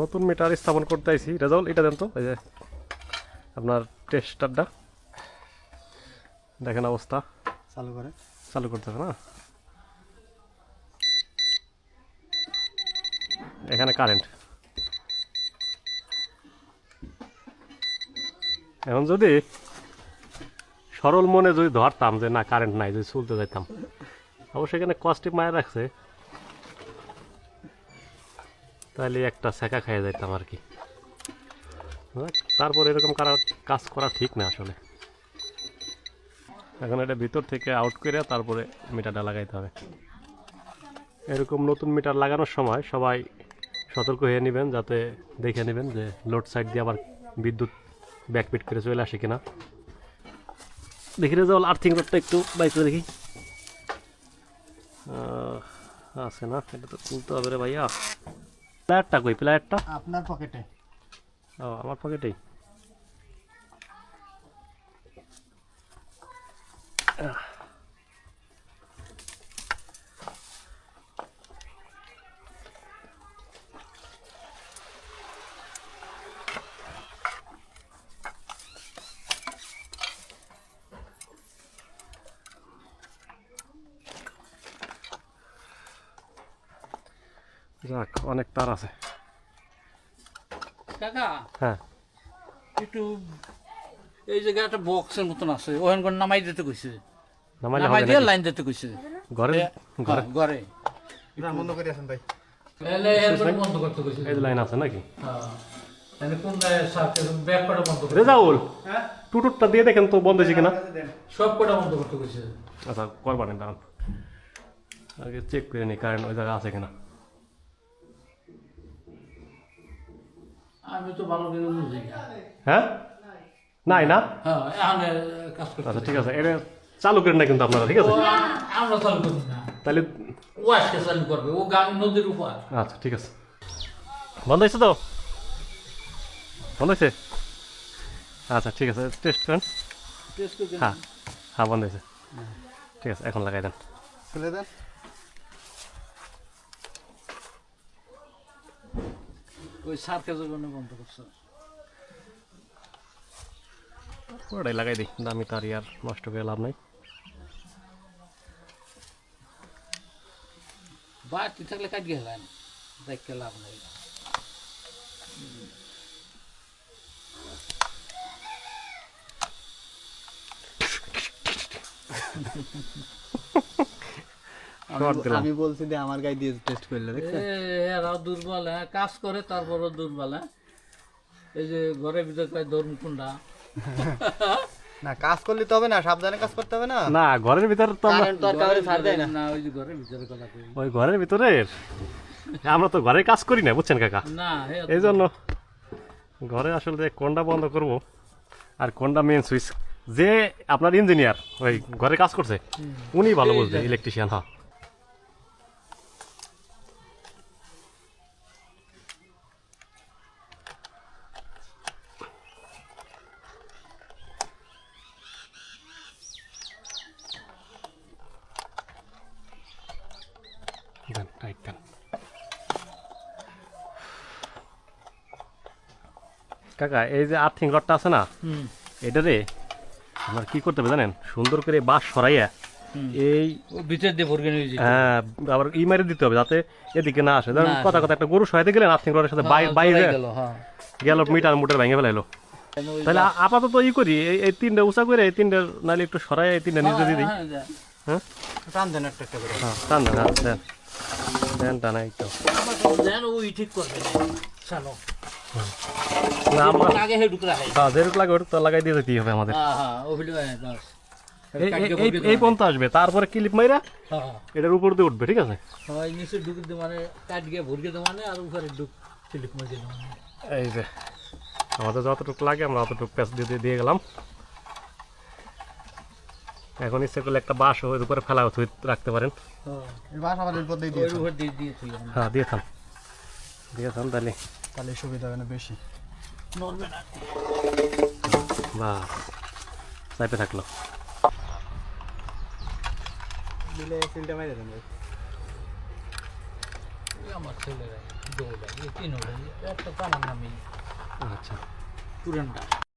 নতুন মিটার স্থাপন করতে আইছি। রেজাউল এটা দেন তো এই যে আপনার টেস্টারটা দেখেন অবস্থা। চালু করে। চালু করতে হবে না? এখানে কারেন্ট এখন যদি সরল মনে যদি ধরতাম যে না কারেন্ট নাই যদি চলতে যাইতাম অবশ্যই এখানে কস্টিপ মায়ের রাখছে। তাহলে একটা সেকা খাইয়ে যাইতাম আর কি। হ্যাঁ, তারপর এরকম কারা- কাজ করা ঠিক না আসলে। এখন এটা ভিতর থেকে আউট করে তারপরে মিটারটা লাগাইতে হবে। এরকম নতুন মিটার লাগানোর সময় সবাই সতর্ক হয়ে নেবেন যাতে দেখে নেবেন যে লোড সাইড দিয়ে আবার বিদ্যুৎ ব্যাকপিট করে চলে আসে কিনা। দেখি রেজাল আর্থিং রোডটা একটু বাই করে দেখি। আছে না? এটা তো তুলতে হবে রে ভাইয়া। প্লেয়ারটা কই? প্লেয়ারটা আপনার পকেটে ও আমার পকেটেই যাক অনেক তার আছে। কাকা হ্যাঁ। একটু এই জায়গায় একটা বক্সের মতন আছে ওখান করে নামাই দিতে কইছে। নামাইলে নামাই দিয়ে লাইন দিতে কইছে। ঘরে? ঘরে? হ্যাঁ, বন্ধ করে আসেন ভাই। বন্ধ করতে কইছে। এই লাইন আছে নাকি? হ্যাঁ। রেজাউল টুটুরটা দিয়ে দেখেন তো বন্ধ হয়েছে কিনা। সব কটা বন্ধ করতে কইছে। আচ্ছা করবেন দাঁড়ান। আগে চেক করে নি কারেন্ট ওই জায়গা আছে কিনা। আমি তো ভালো করে বুঝি হ্যাঁ? নাই না? হ্যাঁ কাজ করতে আচ্ছা ঠিক আছে এটা চালু করেন না কিন্তু আপনারা ঠিক আছে? আমরা চালু করি না। তাহলে ও আজকে চালু করবে ও গান নদীর উপর। আচ্ছা ঠিক আছে। বন্ধ হয়েছে তো? বন্ধ হয়েছে? আচ্ছা ঠিক আছে টেস্ট করেন। হ্যাঁ হ্যাঁ বন্ধ হয়েছে। ঠিক আছে এখন লাগাই দেন। খুলে দেন। ওই সার্কের জন্য বন্ধ করছে। ওটাই লাগাই দিই দামি তার আর নষ্ট করে লাভ নাই। বাড়তি থাকলে কাট গেলেন দেখতে লাভ নেই। আমি বলছি যে আমার গায়ে দিয়ে টেস্ট করলে দেখছেন? এরাও দুর্বল হ্যাঁ কাজ করে তারপরও দুর্বল হ্যাঁ। এই যে ঘরের ভিতরে কয় না কাজ করলে তো হবে না সাবধানে কাজ করতে হবে না। না ঘরের ভিতরে তো আমরা কারেন্ট তো আর ছাড় দেয় না। না ওই যে ঘরের ভিতরে কথা কই। ওই ঘরের ভিতরে? আমরা তো ঘরে কাজ করি না বুঝছেন কাকা? না এই জন্য ঘরে আসলে যে কোনটা বন্ধ করব আর কোনটা মেন সুইচ যে আপনার ইঞ্জিনিয়ার ওই ঘরে কাজ করছে উনি ভালো বুঝবে ইলেকট্রিশিয়ান হ্যাঁ। দেন টাইট দেন কাকা এই যে আর্থিং রডটা আছে না হুম। এটারে আপনার কি করতে হবে জানেন? সুন্দর করে বাঁশ সরাইয়া। এই ও ভিতর দিয়ে যেতে হ্যাঁ আবার ই মারি দিতে হবে যাতে এদিকে না আসে। ধরেন কথা কথা একটা গরু সহায়তে গেলেন আর্থিং রডের সাথে বাই- বাইরে গেল হ্যাঁ। গেল মিটার মুটার ভেঙে ফেলাইলো। তাহলে আপাতত ই করি এই- তিনটা উঁচা করে এই তিনটা নাহলে একটু সরাই এই তিনটা নিচে দিয়ে দিই। হ্যাঁ, হ্যাঁ? টান দেন একটা একটা করে। হ্যাঁ টান দেন হ্যাঁ দেন। দেন টান তো দেন ওই ঠিক করবে হয় হ্যাঁ হ্যাঁ হ্যাঁ এই- পর্যন্ত আসবে তারপরে ক্লিপ মাইরা হ্যাঁ এটার উপর দিয়ে উঠবে ঠিক আছে হয় মানে মানে মানে এই যে আমাদের যতটুকু লাগে আমরা অতটুকু প্যাচ দিয়ে গেলাম এখন ইচ্ছে করলে একটা বাঁশ ওর উপরে ফেলা থুই রাখতে পারেন। বাস আমার উপর দিয়ে দিয়েছিলাম হ্যাঁ দিয়ে থাম। দিয়ে থাম তাহলে। তাহলে সুবিধা হবে না বেশি। নড়বে না। বা চাইপে থাকল। দিলে সিলটা মেরে দেন ভাই। আমার ছেলেরা দৌড়াই তিন একটা তো নামে আচ্ছা। পুরানটা